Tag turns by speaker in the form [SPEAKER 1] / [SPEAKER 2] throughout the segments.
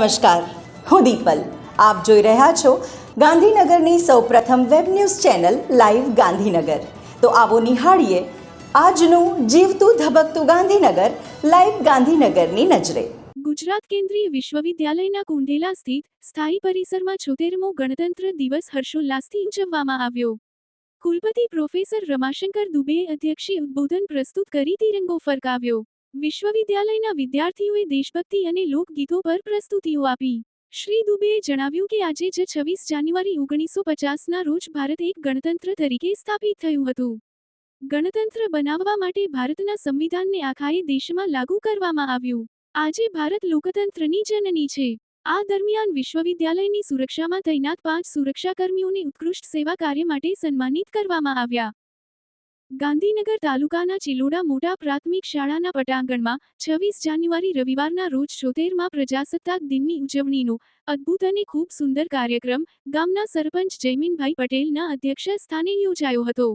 [SPEAKER 1] નમસ્કાર, હું દીપલ. આપ જોઈ રહ્યા છો ગાંધીનગરની સૌપ્રથમ web news channel live Gandhinagar. તો આવો નિહાળીએ આજનું જીવતું ધબકતું ગાંધીનગર, લાઈવ ગાંધીનગરની નજરે.
[SPEAKER 2] ગુજરાત કેન્દ્રીય વિશ્વવિદ્યાલયના કુંઢેલા સ્થિત સ્થાયી પરિસરમાં છોતેરમો ગણતંત્ર દિવસ હર્ષોલ્લાસથી ઉજવવામાં આવ્યો. કુલપતિ પ્રોફેસર રમાશંકર દુબેએ અધ્યક્ષી ઉદ્બોધન પ્રસ્તુત કરી તિરંગો ફરકાવ્યો. વિશ્વવિદ્યાલયના વિદ્યાર્થીઓએ દેશભક્તિ અને લોકગીતો પર પ્રસ્તુતિઓ આપી. શ્રી દુબેએ જણાવ્યું કે આજે જ છવ્વીસ જાન્યુઆરી ઓગણીસો પચાસના રોજ ભારત એક ગણતંત્ર તરીકે સ્થાપિત થયું હતું. ગણતંત્ર બનાવવા માટે ભારતના સંવિધાનને આખાએ દેશમાં લાગુ કરવામાં આવ્યું. આજે ભારત લોકતંત્રની જનની છે. આ દરમિયાન વિશ્વવિદ્યાલયની સુરક્ષામાં તૈનાત પાંચ સુરક્ષાકર્મીઓને ઉત્કૃષ્ટ સેવા કાર્ય માટે સન્માનિત કરવામાં આવ્યા. ગાંધીનગર તાલુકાના ચિલોડા મોટા પ્રાથમિક શાળાના પટાંગણમાં છવ્વીસ જાન્યુઆરી રવિવારના રોજ છોતેરમાં પ્રજાસત્તાક દિનની ઉજવણીનો અદ્ભુત અને ખૂબ સુંદર કાર્યક્રમ ગામના સરપંચ જયમીનભાઈ પટેલના અધ્યક્ષ સ્થાને યોજાયો હતો.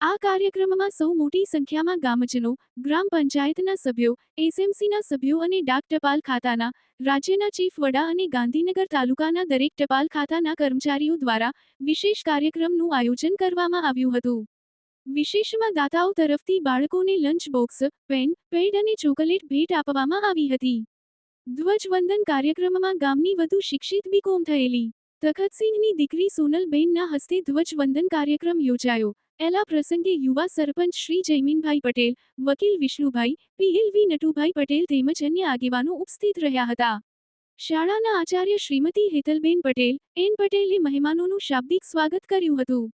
[SPEAKER 2] આ કાર્યક્રમમાં સૌ મોટી સંખ્યામાં ગામજનો, ગ્રામ પંચાયતના સભ્યો, એસએમસીના સભ્યો અને ડાક ટપાલ ખાતાના, રાજ્યના ચીફ વડા અને ગાંધીનગર તાલુકાના દરેક ટપાલ ખાતાના કર્મચારીઓ દ્વારા વિશેષ કાર્યક્રમનું આયોજન કરવામાં આવ્યું હતું. વિશેષમાં દાતાઓ તરફથી બાળકોને લંચ બોક્સ, પેન, પેડ અને ચોકલેટ ભેટ આપવામાં આવી હતી. ધ્વજવંદન કાર્યક્રમમાં ગામની વધુ શિક્ષિત બીકોમ થયેલી. તખતસિંહની દીકરી સોનલબેનના હસ્તે ધ્વજવંદન કાર્યક્રમ યોજાયો. એલા પ્રસંગે યુવા સરપંચ શ્રી જયમીનભાઈ પટેલ, વકીલ વિષ્ણુભાઈ પીએલવી નટુભાઈ પટેલ તેમજ અન્ય આગેવાનો ઉપસ્થિત રહ્યા હતા. શાળાના આચાર્ય શ્રીમતી હેતલબેન પટેલ, એન પટેલે મહેમાનોનું શાબ્દિક સ્વાગત કર્યું હતું.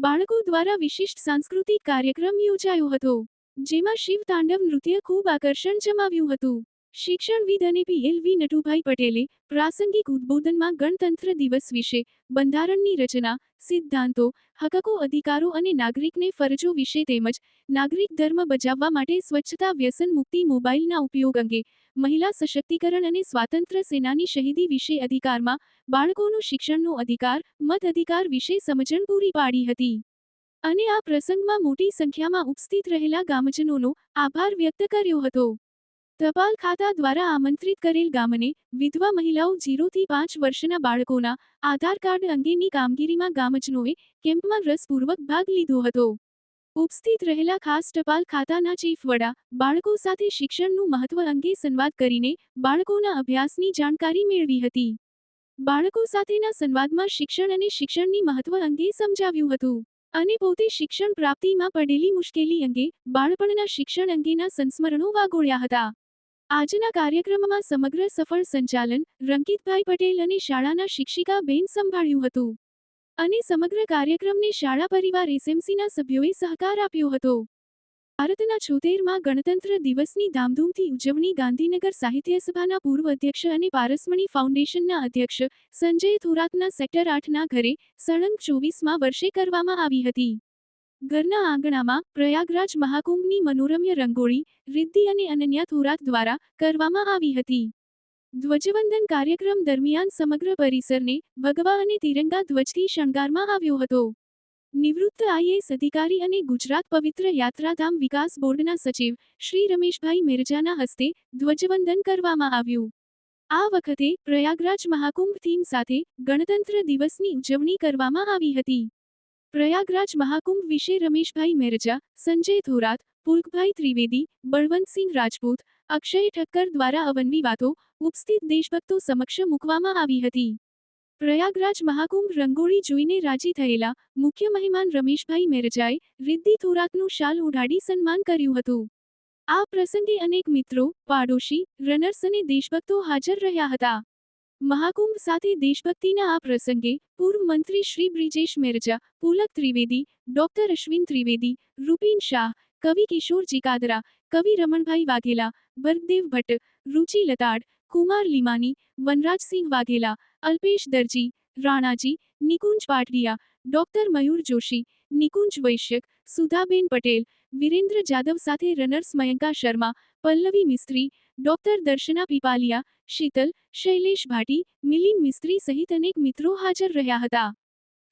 [SPEAKER 2] બાળકો દ્વારા વિશિષ્ટ સાંસ્કૃતિક કાર્યક્રમ યોજાયો હતો, જેમાં શિવ તાંડવ નૃત્ય ખૂબ આકર્ષણ જમાવ્યું હતું. શિક્ષણવિદ અને પીએલવી નટુભાઈ પટેલે પ્રાસંગિક ઉદ્બોધનમાં ગણતંત્ર દિવસ વિશે બંધારણની રચના, સિદ્ધાંતો, હકકો, અધિકારો અને નાગરિકને ફરજો વિશે તેમજ નાગરિક ધર્મ બજાવવા માટે સ્વચ્છતા, વ્યસન મુક્તિ, મોબાઈલના ઉપયોગ અંગે મહિલા સશક્તિકરણ અને સ્વાતંત્ર્ય સેનાની શહીદી વિશે અધિકારમાં બાળકોનું શિક્ષણનો અધિકાર, મત અધિકાર વિશે સમજણ પૂરી પાડી હતી. અને આ પ્રસંગમાં મોટી સંખ્યામાં ઉપસ્થિત રહેલા ગામજનોનો આભાર વ્યક્ત કર્યો હતો. ટપાલ ખાતા દ્વારા આમંત્રિત કરેલ ગામને વિધવા મહિલાઓ જીરોથી પાંચ વર્ષના બાળકોના આધાર કાર્ડ અંગેની કામગીરીમાં ગામજનોએ કેમ્પમાં રસપૂર્વક ભાગ લીધો હતો. ઉપસ્થિત રહેલા ખાસ ટપાલ ખાતાના ચીફ વડા, બાળકો સાથે શિક્ષણનું મહત્વ અંગે સંવાદ કરીને બાળકોના અભ્યાસની જાણકારી મેળવી હતી. બાળકો સાથેના સંવાદમાં શિક્ષણ અને શિક્ષણની મહત્વ અંગે સમજાવ્યું હતું. અને પોતે શિક્ષણ પ્રાપ્તિમાં પડેલી મુશ્કેલી અંગે બાળપણના શિક્ષણ અંગેના સંસ્મરણો વાગોળ્યા હતા. આજના કાર્યક્રમમાં સમગ્ર સફળ સંચાલન રંકિતભાઈ પટેલ અને શાળાના શિક્ષિકા બેન સંભાળ્યું હતું. અને સમગ્ર કાર્યક્રમને શાળા પરિવાર એસએમસીના સભ્યોએ સહકાર આપ્યો હતો. ભારતના છોતેરમાં ગણતંત્ર દિવસની ધામધૂમથી ઉજવણી ગાંધીનગર સાહિત્ય સભાના પૂર્વ અધ્યક્ષ અને પારસમણી ફાઉન્ડેશનના અધ્યક્ષ સંજય થોરાતના સેક્ટર આઠના ઘરે સળંગ ચોવીસમાં વર્ષે કરવામાં આવી હતી. ઘરના આંગણામાં પ્રયાગરાજ મહાકુંભની મનોરમ્ય રંગોળી, રિદ્ધિ અને અનન્યા થોરાત દ્વારા કરવામાં આવી હતી. ધ્વજવંદન કાર્યક્રમ દરમિયાન સમગ્ર પરિસરને ભગવા અને તિરંગા ધ્વજથી શણગારમાં આવ્યો હતો. નિવૃત્ત આઈએએસ અધિકારી અને ગુજરાત પવિત્ર યાત્રાધામ વિકાસ બોર્ડના સચિવ શ્રી રમેશભાઈ મિર્જાના હસ્તે ધ્વજવંદન કરવામાં આવ્યું. આ વખતે પ્રયાગરાજ મહાકુંભ થીમ સાથે ગણતંત્ર દિવસની ઉજવણી કરવામાં આવી હતી. પ્રયાગરાજ મહાકુંભ વિશે રમેશભાઈ મેરજા, સંજય થોરાત પુલકભાઈ ત્રિવેદી, બળવંતસિંહ રાજપૂત, અક્ષય ઠક્કર દ્વારા અવનવી વાતો ઉપસ્થિત દેશભક્તો સમક્ષ મૂકવામાં આવી હતી. પ્રયાગરાજ મહાકુંભ રંગોળી જોઈને રાજી થયેલા મુખ્ય મહેમાન રમેશભાઈ મેરજાએ રિદ્ધિ થોરાતનું શાલ ઉઢાડી સન્માન કર્યું હતું. આ પ્રસંગે અનેક મિત્રો, પાડોશી, રનર્સ અને દેશભક્તો હાજર રહ્યા હતા. મહાકુંભ સાથે દેશભક્તિના આ પ્રસંગે પૂર્વ મંત્રી શ્રી બ્રિજેશ મેરજા, પુલક ત્રિવેદી, ડોક્ટર અશ્વિન ત્રિવેદી, રૂપિન શાહ, કવિ કિશોર જીકાદરા, કવિ રમણભાઈ વાઘેલા ભરતદેવ ભટ્ટ, રુચિ લતાડ, કુમાર લીમાની, વનરાજસિંહ વાઘેલા, અલ્પેશ દરજી, રાણાજી, નિકુંજ પાટડિયા ડોક્ટર મયુર જોશી, નિકુંજ વૈશ્યક, સુધાબેન પટેલ વિરેન્દ્ર જાદવ સાથે રનર્સ મયંકા શર્મા, પલ્લવી મિસ્ત્રી, ડોક્ટર દર્શના પીપાલિયા, શીતલ, શૈલેષ ભાટી મિલિન મિસ્ત્રી સહિત અનેક મિત્રો હાજર રહ્યા હતા.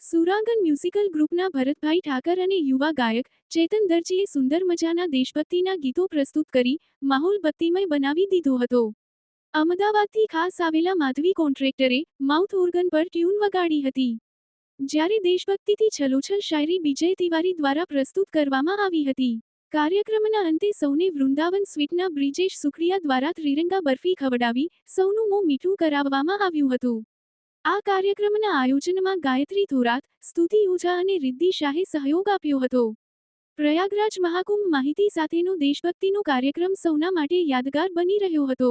[SPEAKER 2] સુરાંગન મ્યુઝિકલ ગ્રુપના ભરતભાઈ ઠાકર અને યુવા ગાયક ચેતન દરજીએ સુંદર મજાના દેશભક્તિના ગીતો પ્રસ્તુત કરી, માહોલ ભક્તિમય બનાવી દીધો હતો. અમદાવાદથી ખાસ આવેલા માધવી કોન્ટ્રેક્ટરે માઉથ ઓર્ગન પર ટ્યુન વગાડી હતી. જ્યારે દેશભક્તિથી છલોછલ શાયરી વિજય તિવારી દ્વારા પ્રસ્તુત કરવામાં આવી હતી. કાર્યક્રમના અંતે સૌને વૃંદાવન સ્વીટના બ્રિજેશ સુખડિયા દ્વારા ત્રિરંગા બરફી ખવડાવી સૌનું મોં મીઠું કરાવવામાં આવ્યું હતું. આ કાર્યક્રમના આયોજનમાં ગાયત્રી થોરાત, સ્તુતિ ઓઝા અને રિદ્ધિ શાહે સહયોગ આપ્યો હતો. પ્રયાગરાજ મહાકુંભ માહિતી સાથેનો દેશભક્તિનો કાર્યક્રમ સૌના માટે યાદગાર બની રહ્યો હતો.